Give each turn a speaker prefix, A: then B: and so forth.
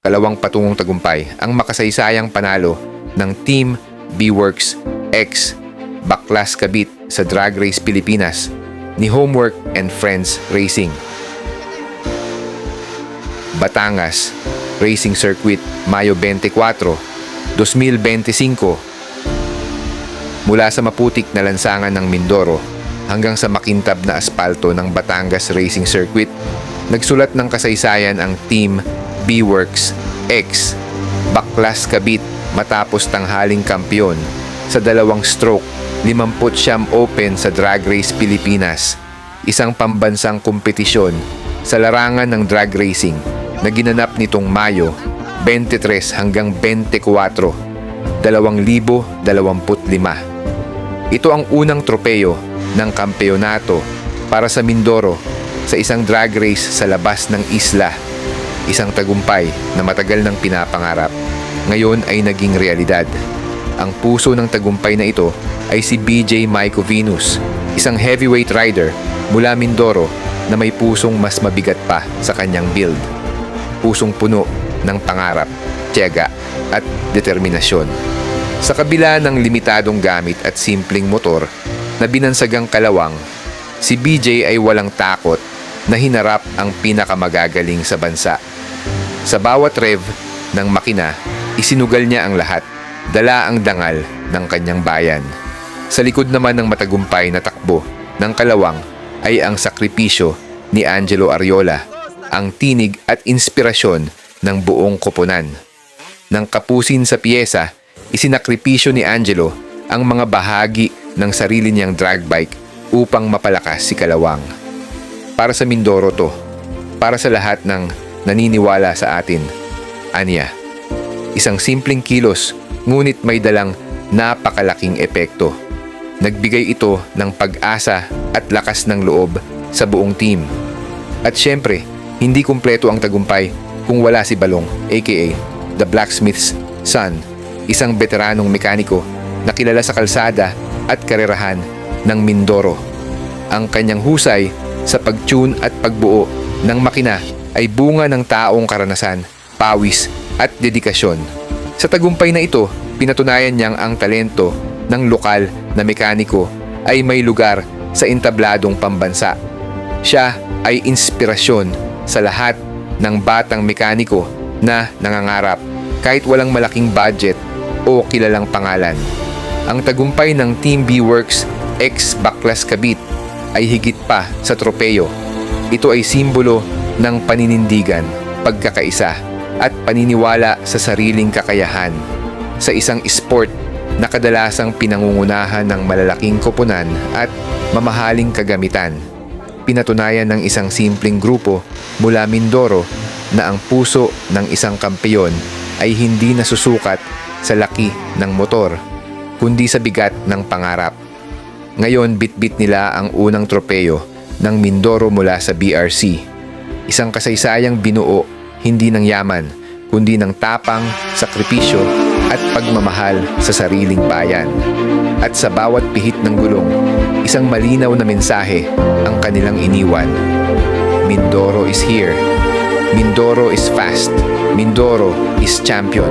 A: kalawang patungong tagumpay ang makasaysayang panalo ng Team B-Works X Baklas Kabit sa Drag Race Pilipinas ni Homework and Friends Racing. Batangas Racing Circuit Mayo 24, 2025 mula sa maputik na lansangan ng Mindoro hanggang sa makintab na aspalto ng Batangas Racing Circuit, nagsulat ng kasaysayan ang Team B-Works X Baklas Kabit matapos tanghaling kampyon sa dalawang stroke 50 Open sa Drag Race Pilipinas, isang pambansang kompetisyon sa larangan ng drag racing na ginanap nitong Mayo 23 hanggang 24, 2025. Ito ang unang tropeyo ng kampeonato para sa Mindoro sa isang drag race sa labas ng isla. Isang tagumpay na matagal nang pinapangarap. Ngayon ay naging realidad. Ang puso ng tagumpay na ito ay si BJ Maiko Venus, isang heavyweight rider mula Mindoro na may pusong mas mabigat pa sa kanyang build. Pusong puno ng pangarap, tiyaga at determinasyon. Sa kabila ng limitadong gamit at simpleng motor na binansagang kalawang, si BJ ay walang takot na hinarap ang pinakamagagaling sa bansa. Sa bawat rev ng makina, isinugal niya ang lahat, dala ang dangal ng kanyang bayan. Sa likod naman ng matagumpay na takbo ng kalawang ay ang sakripisyo ni Angelo Ariola, ang tinig at inspirasyon ng buong koponan. Nang kapusin sa piyesa, isinakripisyo ni Angelo ang mga bahagi ng sarili niyang drag bike upang mapalakas si Kalawang. Para sa Mindoro to, para sa lahat ng naniniwala sa atin. Anya, isang simpleng kilos ngunit may dalang napakalaking epekto. Nagbigay ito ng pag-asa at lakas ng loob sa buong team. At syempre, hindi kumpleto ang tagumpay kung wala si Balong aka The Blacksmith's Son, isang veteranong mekaniko na kilala sa kalsada at karerahan ng Mindoro. Ang kanyang husay sa pagtune at pagbuo ng makina ay bunga ng taong karanasan, pawis at dedikasyon. Sa tagumpay na ito, pinatunayan niyang ang talento ng lokal na mekaniko ay may lugar sa entabladong pambansa. Siya ay inspirasyon sa lahat ng batang mekaniko na nangangarap kahit walang malaking budget o kilalang pangalan. Ang tagumpay ng Team B Works X Baklas Kabit ay higit pa sa tropeyo. Ito ay simbolo ng paninindigan, pagkakaisa at paniniwala sa sariling kakayahan sa isang sport na kadalasang pinangungunahan ng malalaking koponan at mamahaling kagamitan. Pinatunayan ng isang simpleng grupo mula Mindoro na ang puso ng isang kampeyon ay hindi nasusukat sa laki ng motor, kundi sa bigat ng pangarap. Ngayon, bitbit nila ang unang tropeyo ng Mindoro mula sa BRC. Isang kasaysayang binuo hindi ng yaman, kundi ng tapang, sakripisyo at pagmamahal sa sariling bayan. At sa bawat pihit ng gulong, isang malinaw na mensahe ang kanilang iniwan. Mindoro is here. Mindoro is fast. Mindoro is champion.